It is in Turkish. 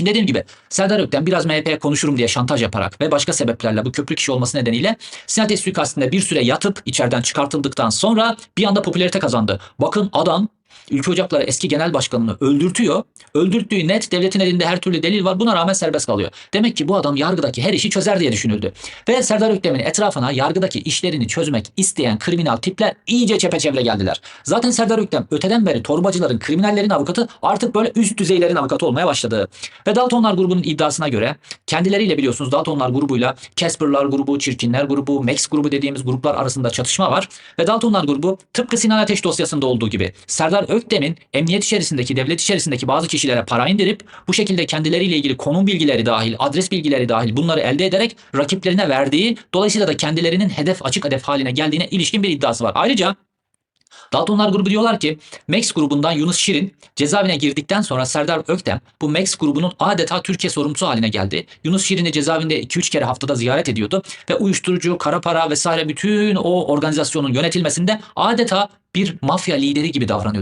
Şimdi dediğim gibi Serdar Öktem biraz MHP'ye konuşurum diye şantaj yaparak ve başka sebeplerle bu köprü kişi olması nedeniyle Sinan suikastinde bir süre yatıp içeriden çıkartıldıktan sonra bir anda popülarite kazandı. Bakın adam Ülke Ocakları eski genel başkanını öldürtüyor. Öldürttüğü net devletin elinde her türlü delil var. Buna rağmen serbest kalıyor. Demek ki bu adam yargıdaki her işi çözer diye düşünüldü. Ve Serdar Öktem'in etrafına yargıdaki işlerini çözmek isteyen kriminal tipler iyice çepeçevre geldiler. Zaten Serdar Öktem öteden beri torbacıların, kriminallerin avukatı artık böyle üst düzeylerin avukatı olmaya başladı. Ve Daltonlar grubunun iddiasına göre kendileriyle biliyorsunuz Daltonlar grubuyla Casper'lar grubu, Çirkinler grubu, Max grubu dediğimiz gruplar arasında çatışma var. Ve Daltonlar grubu tıpkı Sinan Ateş dosyasında olduğu gibi Serdar Öktem'in emniyet içerisindeki, devlet içerisindeki bazı kişilere para indirip bu şekilde kendileriyle ilgili konum bilgileri dahil, adres bilgileri dahil bunları elde ederek rakiplerine verdiği, dolayısıyla da kendilerinin hedef açık hedef haline geldiğine ilişkin bir iddiası var. Ayrıca Daltonlar grubu diyorlar ki Max grubundan Yunus Şirin cezaevine girdikten sonra Serdar Öktem bu Max grubunun adeta Türkiye sorumlusu haline geldi. Yunus Şirin'i cezaevinde 2-3 kere haftada ziyaret ediyordu ve uyuşturucu, kara para vesaire bütün o organizasyonun yönetilmesinde adeta bir mafya lideri gibi davranıyordu.